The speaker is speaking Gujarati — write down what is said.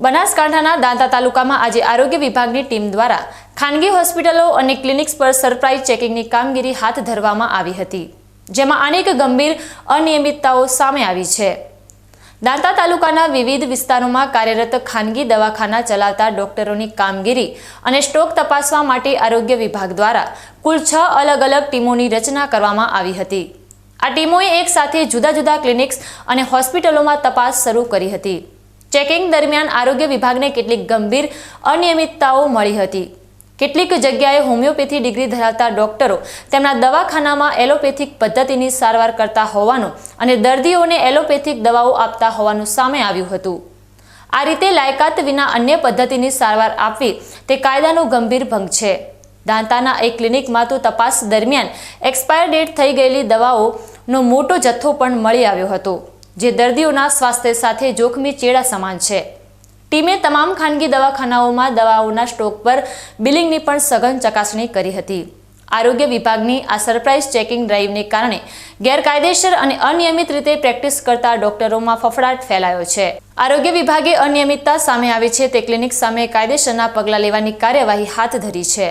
બનાસકાંઠાના દાંતા તાલુકામાં આજે આરોગ્ય વિભાગની ટીમ દ્વારા ખાનગી હોસ્પિટલો અને ક્લિનિક્સ પર સરપ્રાઇઝ ચેકિંગની કામગીરી હાથ ધરવામાં આવી હતી, જેમાં અનેક ગંભીર અનિયમિતતાઓ સામે આવી છે. દાંતા તાલુકાના વિવિધ વિસ્તારોમાં કાર્યરત ખાનગી દવાખાના ચલાવતા ડોક્ટરોની કામગીરી અને સ્ટોક તપાસવા માટે આરોગ્ય વિભાગ દ્વારા કુલ છ અલગ અલગ ટીમોની રચના કરવામાં આવી હતી. આ ટીમોએ એક સાથે જુદા જુદા ક્લિનિક્સ અને હોસ્પિટલોમાં તપાસ શરૂ કરી હતી. ચેકિંગ દરમિયાન આરોગ્ય વિભાગને કેટલીક ગંભીર અનિયમિતતાઓ મળી હતી. કેટલીક જગ્યાએ હોમિયોપેથી ડિગ્રી ધરાવતા ડોક્ટરો તેમના દવાખાનામાં એલોપેથિક પદ્ધતિની સારવાર કરતા હોવાનું અને દર્દીઓને એલોપેથિક દવાઓ આપતા હોવાનું સામે આવ્યું હતું. આ રીતે લાયકાત વિના અન્ય પદ્ધતિની સારવાર આપવી તે કાયદાનો ગંભીર ભંગ છે. દાંતાના એક ક્લિનિકમાં તો તપાસ દરમિયાન એક્સપાયર ડેટ થઈ ગયેલી દવાઓનો મોટો જથ્થો પણ મળી આવ્યો હતો. જે દર્દીઓના સ્વાસ્થ્ય સાથે જોખમી ચેડા સમાન છે. ટીમે તમામ ખાનગી દવાખાનાઓમાં દવાઓના સ્ટોક પર બિલિંગની પણ સઘન ચકાસણી કરી હતી. આરોગ્ય વિભાગની આ સરપ્રાઇઝ ચેકિંગ ડ્રાઈવને કારણે ગેરકાયદેસર અને અનિયમિત રીતે પ્રેક્ટિસ કરતા ડોક્ટરોમાં ફફડાટ ફેલાયો છે. આરોગ્ય વિભાગે અનિયમિતતા સામે આવી છે તે ક્લિનિક સામે કાયદેસરના પગલાં લેવાની કાર્યવાહી હાથ ધરી છે.